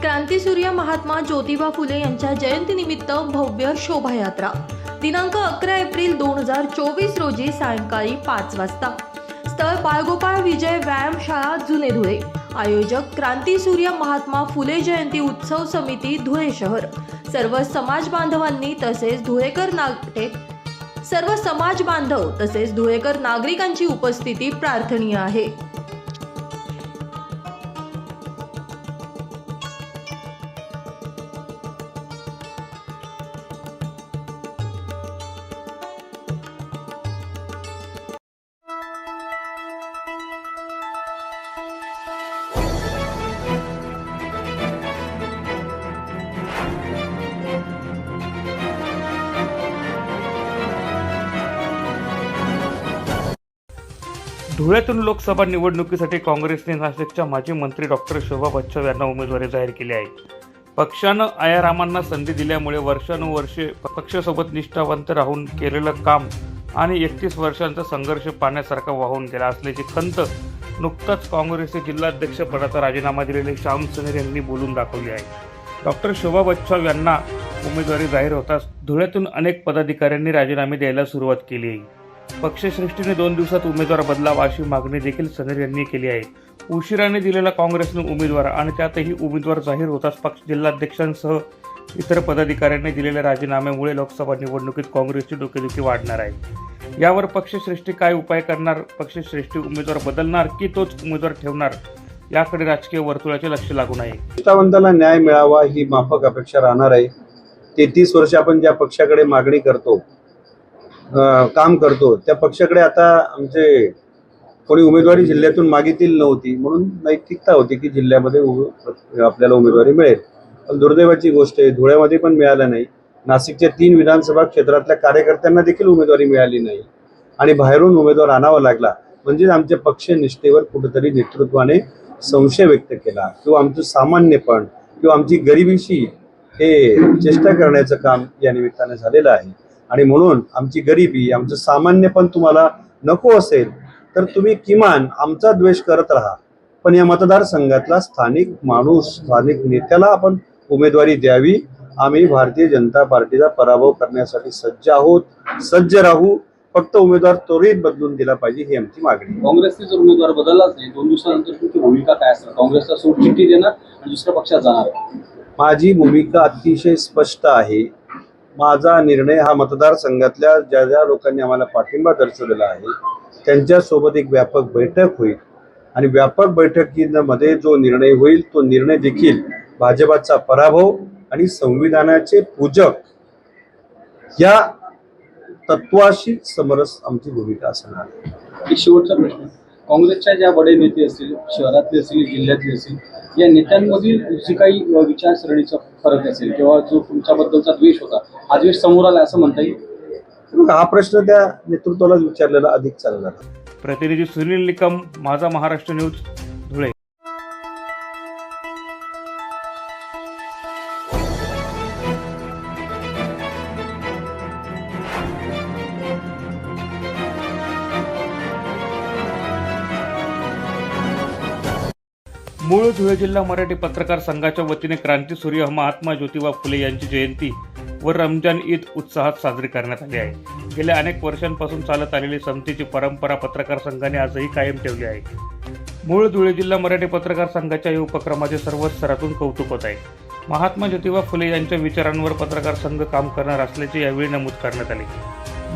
क्रांतीसूर्य महात्मा ज्योतिबा फुले यांच्या जयंतीनिमित्त भव्य शोभायात्रा. दिनांक अकरा एप्रिल दोन हजार चोवीस रोजी सायंकाळी पाच वाजता. स्थळ बाळगोपाळ विजय व्यायामशाळा जुने धुळे. आयोजक क्रांतीसूर्य महात्मा फुले जयंती उत्सव समिती धुळे शहर. सर्व समाज बांधवांनी तसेच धुळेकर नागटे सर्व समाज बांधव तसेच धुळेकर नागरिकांची उपस्थिती प्रार्थनीय आहे. धुळ्यातून लोकसभा निवडणुकीसाठी काँग्रेसने नाशिकच्या माजी मंत्री डॉक्टर शोभा बच्चव यांना उमेदवारी जाहीर केली आहे. पक्षानं आयारामांना संधी दिल्यामुळे वर्षानुवर्षे पक्षासोबत निष्ठावंत राहून केलेलं काम आणि एकतीस वर्षांचा संघर्ष पाण्यासारखा वाहून गेला असल्याची खंत नुकताच काँग्रेसचे जिल्हाध्यक्ष पदाचा राजीनामा दिलेले श्याम सनेर यांनी बोलून दाखवली आहे. डॉक्टर शोभा बच्छाव यांना उमेदवारी जाहीर होताच धुळ्यातून अनेक पदाधिकाऱ्यांनी राजीनामे द्यायला सुरुवात केली आहे. पक्षश्रेष्ठीने दोन दिवसात उमेदवार बदलावा अशी मागणी देखील सनेर यांनी केली आहे. उशिराने दिलेला काँग्रेसने उमेदवार आणि त्यातही उमेदवार जाहीर होताच पक्ष जिल्हाध्यक्षांसह इतर पदाधिकाऱ्यांनी दिलेल्या राजीनाम्यामुळे लोकसभा निवडणुकीत काँग्रेसची डोकेदुखी वाढणार आहे. यावर पक्षश्रेष्ठी काय उपाय करणार पक्षश्रेष्ठी उमेदवार बदलणार की तोच उमेदवार ठेवणार याकडे राजकीय वर्तुळाचे लक्ष लागून आहे निष्ठावंताला न्याय मिळावा ही माफक अपेक्षा राहणार आहे. तेहतीस वर्ष आपण ज्या पक्षाकडे मागणी करतो काम करतो. त्या पक्षाकडे आता आमचे कोणी उमेदवारी जिल्ह्यातून मागितली नव्हती. म्हणून नैतिकता होती की जिल्ह्यामध्ये आपल्याला उमेदवारी मिळेल. पण दुर्दैवाची गोष्ट आहे धुळ्यामध्ये पण मिळालं नाही. नाशिकच्या तीन विधानसभा क्षेत्रातल्या कार्यकर्त्यांना देखील उमेदवारी मिळाली नाही. आणि बाहेरून उमेदवार आणावा लागला. म्हणजेच आमच्या पक्ष निष्ठेवर कुठेतरी नेतृत्वाने संशय व्यक्त केला. किंवा आमचं सामान्यपण किंवा आमची गरिबीशी हे चेष्टा करण्याचं काम या निमित्ताने झालेलं आहे. आणि म्हणून आमची गरिबी आमचं सामान्यपण तुम्हाला नको असेल तर तुम्ही किमान आमचा द्वेष करत राहा. पण या मतदारसंघातला स्थानिक माणूस स्थानिक नेत्याला आपण उमेदवारी द्यावी. आम्ही भारतीय जनता पार्टीचा पराभव करण्यासाठी सज्ज आहोत. सज्ज राहू. फक्त उमेदवार त्वरित बदलून दिला पाहिजे ही आमची मागणी. काँग्रेसने जर उमेदवार बदललाच नाही दोन दिवसानंतर तुमची भूमिका काय असणार? काँग्रेसला सोड चिठ्ठी देणार आणि दुसऱ्या पक्षात जाणार? माझी भूमिका अतिशय स्पष्ट आहे. माझा निर्णय हा मतदारसंघातल्या ज्या ज्या लोकांनी आम्हाला पाठिंबा दर्शवलेला आहे त्यांच्यासोबत एक व्यापक बैठक होईल. आणि व्यापक बैठकीमध्ये जो निर्णय होईल तो निर्णय देखील भाजपाचा पराभव आणि संविधानाचे पूजक या तत्वाशी समरस आमची भूमिका असणार आहे. शेवटचा प्रश्न. काँग्रेसच्या ज्या बडे नेते असतील शहरातले असतील जिल्ह्यातले असतील या नेत्यांमधील जी काही विचारसरणीचा फरक असेल किंवा जो तुमच्याबद्दलचा द्वेष होता हा द्वेष समोर आला असं म्हणता येईल? हा प्रश्न त्या नेतृत्वालाच विचारलेला अधिक चालणार. प्रतिनिधी सुनील निकम माझा महाराष्ट्र न्यूज मूळ धुळे जिल्हा मराठी पत्रकार संघाच्या वतीने क्रांतीसूर्य महात्मा ज्योतिबा फुले यांची जयंती व रमजान ईद उत्साहात साजरी करण्यात आली आहे. गेल्या अनेक वर्षांपासून चालत आलेली समतेची परंपरा पत्रकार संघाने आजही कायम ठेवली आहे. मूळ धुळे जिल्हा मराठी पत्रकार संघाच्या या उपक्रमाचे सर्व स्तरातून कौतुक होत आहे. महात्मा ज्योतिबा फुले यांच्या विचारांवर पत्रकार संघ काम करणार असल्याचे यावेळी नमूद करण्यात आले.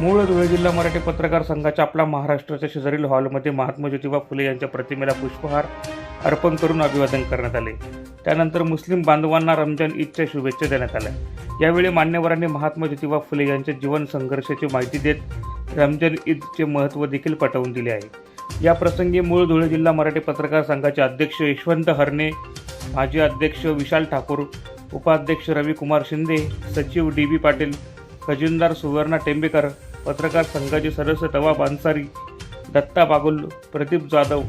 मूळ धुळे जिल्हा मराठी पत्रकार संघाच्या आपला महाराष्ट्राच्या शेजारील हॉलमध्ये महात्मा ज्योतिबा फुले यांच्या प्रतिमेला पुष्पहार अर्पण करून अभिवादन करण्यात आले. त्यानंतर मुस्लिम बांधवांना रमजान ईदच्या शुभेच्छा देण्यात आल्या. यावेळी मान्यवरांनी महात्मा ज्योतिबा फुले यांच्या जीवन संघर्षाची माहिती देत रमजान ईदचे महत्त्व देखील पटवून दिले आहे. या प्रसंगी मूळ धुळे जिल्हा मराठी पत्रकार संघाचे अध्यक्ष यशवंत हरणे माजी अध्यक्ष विशाल ठाकूर उपाध्यक्ष रविकुमार शिंदे सचिव डी बी पाटील खजिनदार सुवर्णा टेंबेकर पत्रकार संघाचे सदस्य तवाब अन्सारी दत्ता बागुल प्रदीप जाधव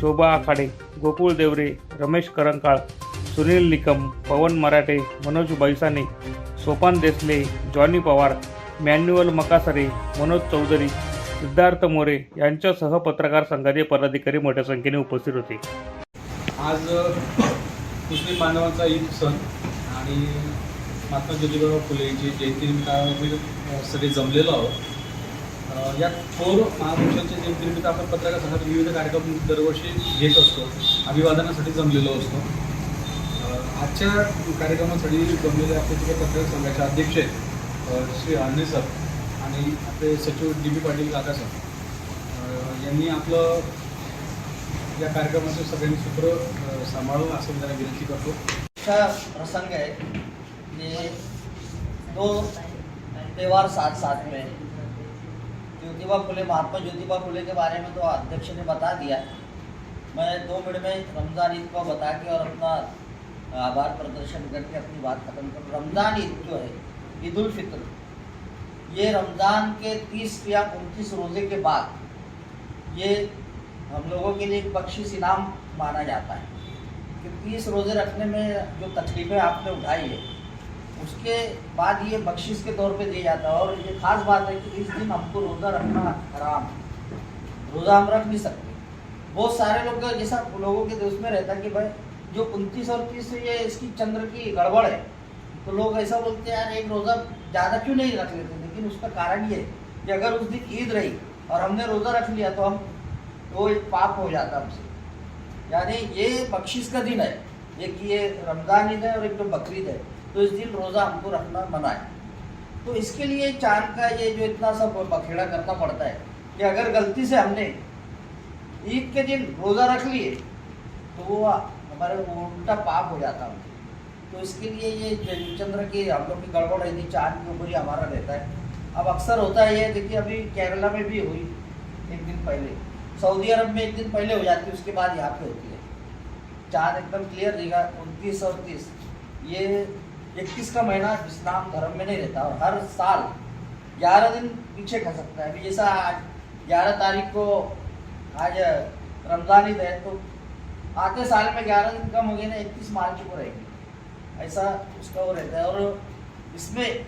शोभा आखाडे गोकुळ देवरे रमेश करंकाळ सुनील निकम पवन मराठे मनोज बैसाने सोपान देसले जॉनी पवार मॅन्युअल मकासरे मनोज चौधरी सिद्धार्थ मोरे यांच्यासह पत्रकार संघाचे पदाधिकारी मोठ्या संख्येने उपस्थित होते. आज मुस्लिम बांधवांचा ईद सण आणि महात्मा ज्योतिबा फुले यांची जयंतीनिमित्त आम्ही सगळे जमलेलो आहोत. या थोर महापुरुषांच्या जयंतीनिमित्त आपण पत्रकार संघात विविध कार्यक्रम दरवर्षी घेत असतो अभिवादनासाठी जमलेलो असतो. आजच्या कार्यक्रमासाठी जमलेले आपले तिथे पत्रकार संघाचे अध्यक्ष आहेत श्री आळणे सर आणि आपले सचिव डी बी पाटील काका सर. यांनी आपलं या कार्यक्रमाचं सगळ्यांनी सूत्र सांभाळून असं मी त्यांना विनंती करतो. अच्छा प्रसंग आहे की तो त्यौहार साथ साथ में ज्योतिबा फुले, महात्मा ज्योतिबा फुले के बारे में तो अध्यक्ष ने बता दिया। मैं दो मिनट में रमज़ान ईद को बता के और अपना आभार प्रदर्शन करके अपनी बात खत्म करूँ रमज़ान ईद जो है ईद उल फित्र, ये रमज़ान के तीस या उनतीस रोज़े के बाद ये हम लोगों के लिए बख्शिश इनाम माना जाता है। कि तीस रोज़े रखने में जो तकलीफ़ें आपने उठाई है उसके बाद ये बख्शिश के तौर पे दिया जाता है और ये खास बात है कि इस दिन हमको रोज़ा रखना हराम रोज़ा हम रख नहीं सकते। बहुत सारे लोग जैसा लोगों के दोस्त में रहता है कि भाई, जो उनतीस और तीस ये इसकी चंद्र की गड़बड़ है तो लोग ऐसा बोलते हैं, यार, एक रोज़ा ज़्यादा क्यों नहीं रख लेते? लेकिन उसका कारण ये है कि अगर उस दिन ईद रही और हमने रोज़ा रख लिया तो हम वो एक पाप हो जाता हमसे। यानी ये बख्शिश का दिन है। एक ये रमज़ान ईद है और एक तो बकरीद है। तो इस दिन रोज़ा हमको रखना मना है। तो इसके लिए चाँद का ये जो इतना सब बखेड़ा करना पड़ता है कि अगर गलती से हमने ईद के दिन रोज़ा रख लिए तो वो हमारे उल्टा पाप हो जाता है। तो इसके लिए ये चंद्र की हम लोग की गड़बड़ रहती चाँद के ऊपर ही हमारा रहता है। अब अक्सर होता है ये, देखिए अभी केरला में भी हुई एक दिन पहले। सऊदी अरब में एक दिन पहले हो जाती है, उसके बाद यहाँ पे होती है। चाँद एकदम क्लियर रहेगा उनतीस और तीस। ये इक्कीस का महीना इस्लाम धर्म में नहीं रहता और हर साल ग्यारह दिन पीछे खा सकता है। अभी जैसा आज ग्यारह तारीख को आज रमज़ान ईद है तो आते साल में ग्यारह दिन कम हो गए ना, इक्कीस मार्च को रहेगी। ऐसा उसका वो रहता है। और इसमें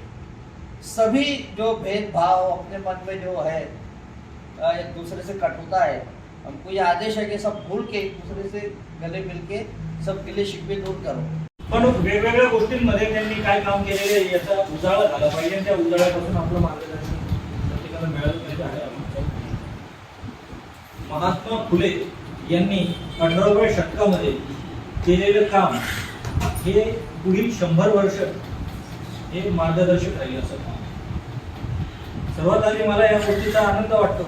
सभी जो भेदभाव अपने मन में जो है एक दूसरे से कटुता है। हमको ये आदेश है कि सब भूल के एक दूसरे से गले मिल के सब गिले शिकवे दूर करो। पण वेगवेगळ्या गोष्टींमध्ये त्यांनी काय काम केलेले याचा उजाळा झाला पाहिजे आणि त्या उजाळ्यापासून आपलं मार्गदर्शन प्रत्येकाला मिळालं पाहिजे आहे महात्मा फुले यांनी अठराव्या शतकामध्ये केलेलं काम हे पुढील शंभर वर्ष हे मार्गदर्शक राहील असं काम सर्वात आधी मला या गोष्टीचा आनंद वाटतो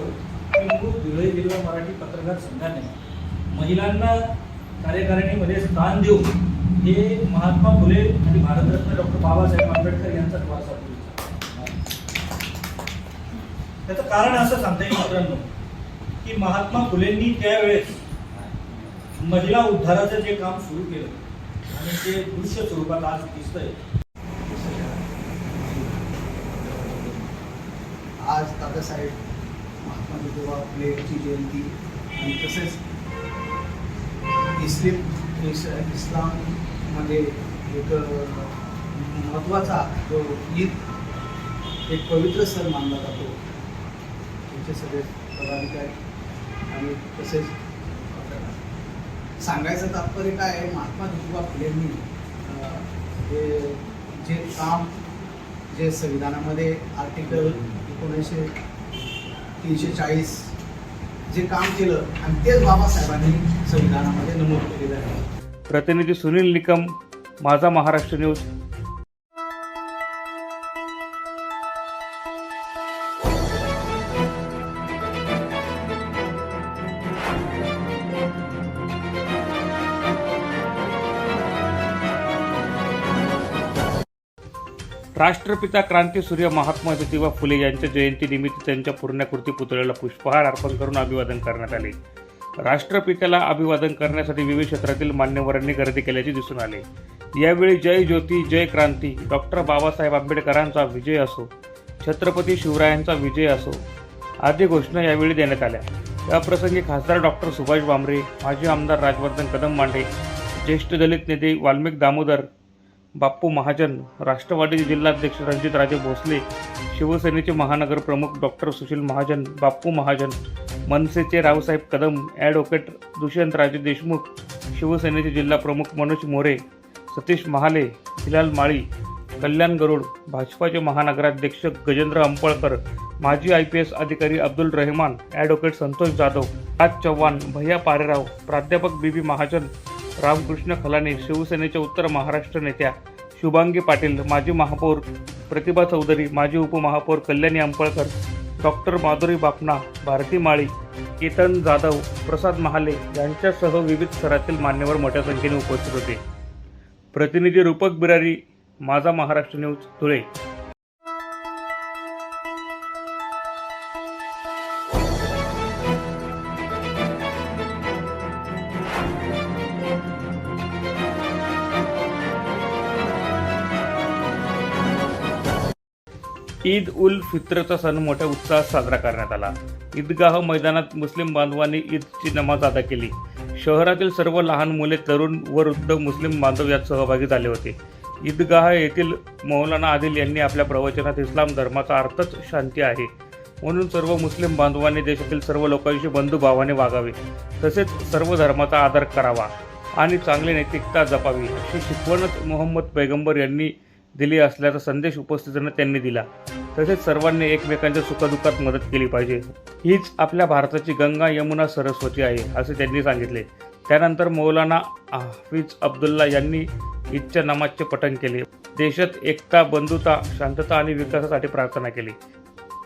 की मूळ धुळे जिल्हा मराठी पत्रकार संघाने. महिलांना कार्यकारिणीमध्ये स्थान देऊन हे महात्मा फुले आणि भारतरत्न डॉक्टर बाबासाहेब आंबेडकर यांचा वारसा त्याचं कारण असं सांगता येईल मित्रांनो की महात्मा फुलेंनी त्यावेळेस महिला उद्धाराचं जे काम सुरू केलं आणि ते दृश्य स्वरूपात आज दिसतंय आज दादासाहेब महात्मा ज्योतिबा फुले यांची जयंती आणि तसेच इस्लिम इस्लाम म्हणजे एक महत्त्वाचा जो ईद एक पवित्र सण मानला जातो. त्यांचे सगळे पदाधिकारी आणि तसेच सांगायचं तात्पर्य काय आहे महात्मा ज्योतिबा फुलेंनी हे जे काम जे संविधानामध्ये आर्टिकल एकोणीसशे तीनशे चाळीस जे काम केलं आणि तेच बाबासाहेबांनी संविधानामध्ये नमूद केलेलं आहे. प्रतिनिधी सुनील निकम माझा महाराष्ट्र न्यूज. राष्ट्रपिता क्रांतीसूर्य महात्मा ज्योतिबा फुले यांच्या जयंतीनिमित्त त्यांच्या पूर्णाकृती पुतळ्याला पुष्पहार अर्पण करून अभिवादन करण्यात आले. राष्ट्रपित्याला अभिवादन करण्यासाठी विविध क्षेत्रातील मान्यवरांनी गर्दी केल्याचे दिसून आले. यावेळी जय ज्योती जय क्रांती डॉक्टर बाबासाहेब आंबेडकरांचा विजय असो छत्रपती शिवरायांचा विजय असो आदी घोषणा यावेळी देण्यात आल्या. याप्रसंगी खासदार डॉक्टर सुभाष भामरे माजी आमदार राजवर्धन कदम मांडे ज्येष्ठ दलित नेते वाल्मिक दामोदर बाप्पू महाजन राष्ट्रवादीचे जिल्हाध्यक्ष रणजितराजे भोसले शिवसेनेचे महानगर प्रमुख डॉक्टर सुशील महाजन बाप्पू महाजन मनसेचे रावसाहेब कदम ॲडव्होकेट दुष्यंतराजे देशमुख शिवसेनेचे जिल्हा प्रमुख मनोज मोरे सतीश महाले हिलाल माळी कल्याण गरुड भाजपाचे महानगराध्यक्ष गजेंद्र अंपळकर माजी आय पी एस अधिकारी अब्दुल रहमान ॲडव्होकेट संतोष जाधव राज चव्हाण भैया पारेराव प्राध्यापक बी बी महाजन रामकृष्ण खलाने शिवसेनेच्या उत्तर महाराष्ट्र नेत्या शुभांगी पाटील माजी महापौर प्रतिभा चौधरी माजी उपमहापौर कल्याणी अंपळकर डॉक्टर माधुरी बापना भारती माळी केतन जाधव प्रसाद महाले यांच्यासह विविध स्तरातील मान्यवर मोठ्या संख्येने उपस्थित होते. प्रतिनिधी रूपक बिरारी माझा महाराष्ट्र न्यूज धुळे. ईद उल फित्रचा सण मोठ्या उत्साहात साजरा करण्यात आला. ईदगाह मैदानात मुस्लिम बांधवांनी ईदची नमाज अदा केली. शहरातील सर्व लहान मुले तरुण व वृद्ध मुस्लिम बांधव यात सहभागी झाले होते. ईदगाह येथील मौलाना आदिल यांनी आपल्या प्रवचनात इस्लाम धर्माचा अर्थच शांती आहे. म्हणून सर्व मुस्लिम बांधवांनी देशातील सर्व लोकांशी बंधुभावाने वागावे. तसेच सर्व धर्माचा आदर करावा आणि चांगली नैतिकता जपावी अशी शिकवणच मोहम्मद पैगंबर यांनी दिली असल्याचा संदेश उपस्थितांना त्यांनी दिला. तसेच सर्वांनी एकमेकांच्या सुखदुःखात मदत केली पाहिजे. हीच आपल्या भारताची गंगा यमुना सरस्वती आहे असे त्यांनी सांगितले. त्यानंतर मौलाना हाफिज अब्दुल्ला यांनी ईदच्या नमाजचे पठण केले. देशात एकता बंधुता शांतता आणि विकासासाठी प्रार्थना केली.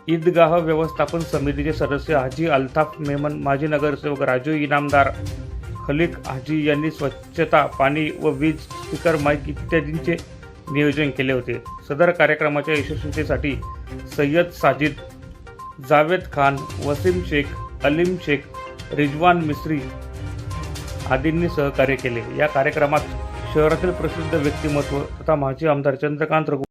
ईदगाह व्यवस्थापन समितीचे सदस्य हाजी अल्ताफ मेमन माजी नगरसेवक राजू इनामदार खलिक हाजी यांनी स्वच्छता पाणी व वीज स्पीकर माईक इत्यादींचे नियोजन केले होते. सदर कार्यक्रमाच्या यशस्वीतेसाठी सय्यद साजिद जावेद खान वसीम शेख अलीम शेख रिजवान मिस्री आदींनी सहकार्य केले. या कार्यक्रमात शहरातील प्रसिद्ध व्यक्तिमत्व तथा माजी आमदार चंद्रकांत रघु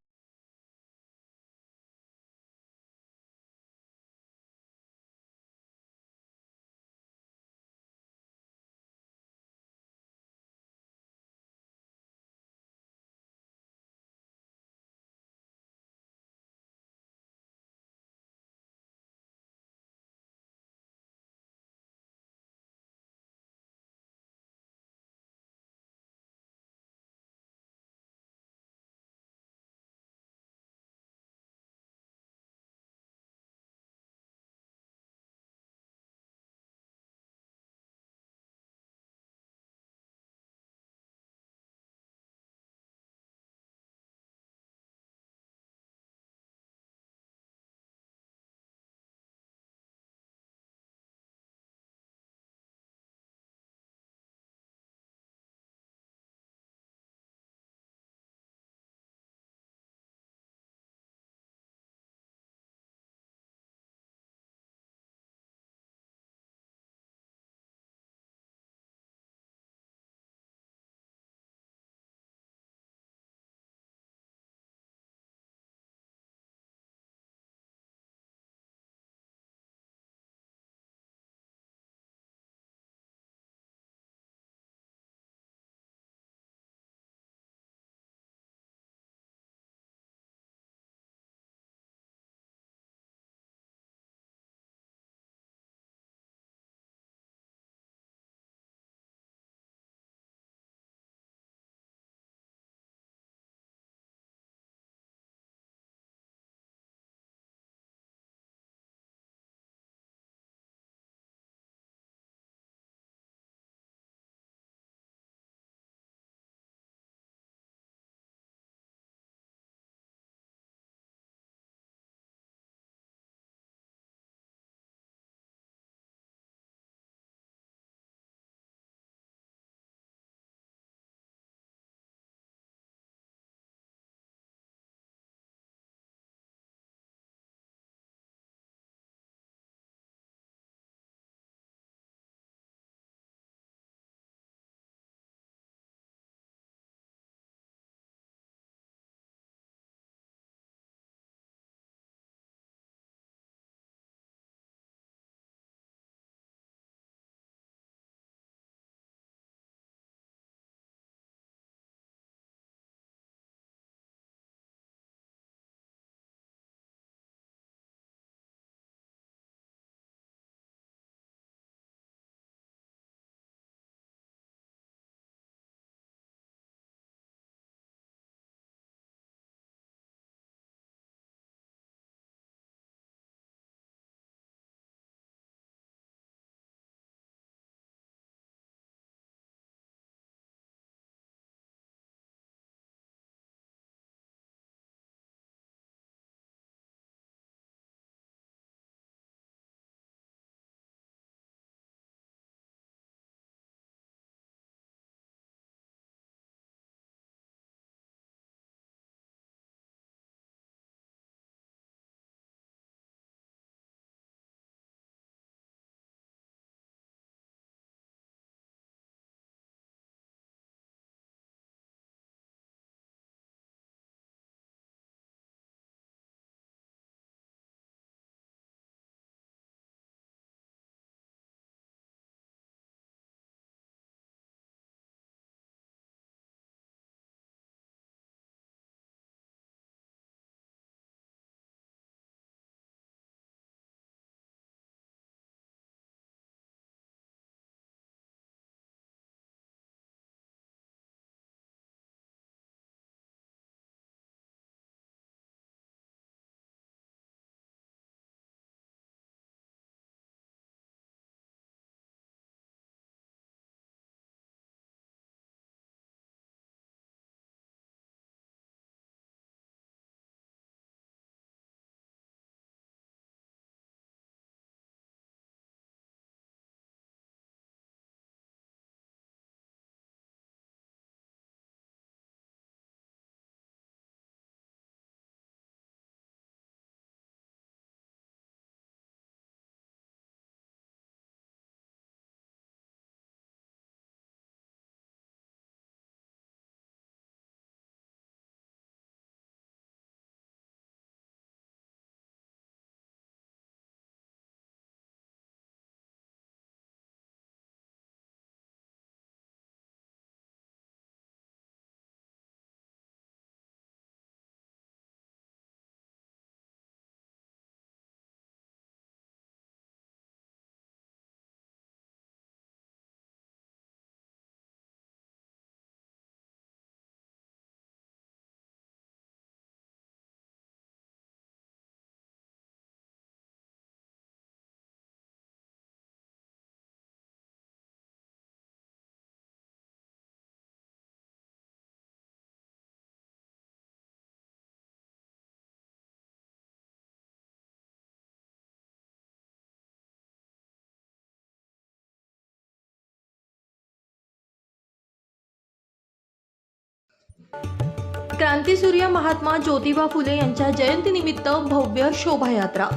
क्रांतीसूर्य महात्मा ज्योतिबा फुले यांच्या जयंतीनिमित्त भव्य शोभायात्रा.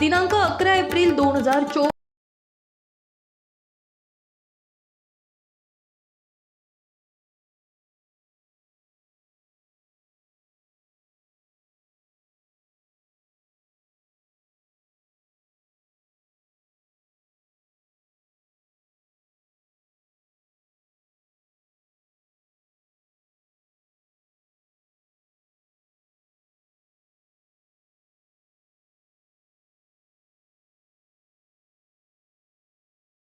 दिनांक अकरा एप्रिल दोन हजार चोवीस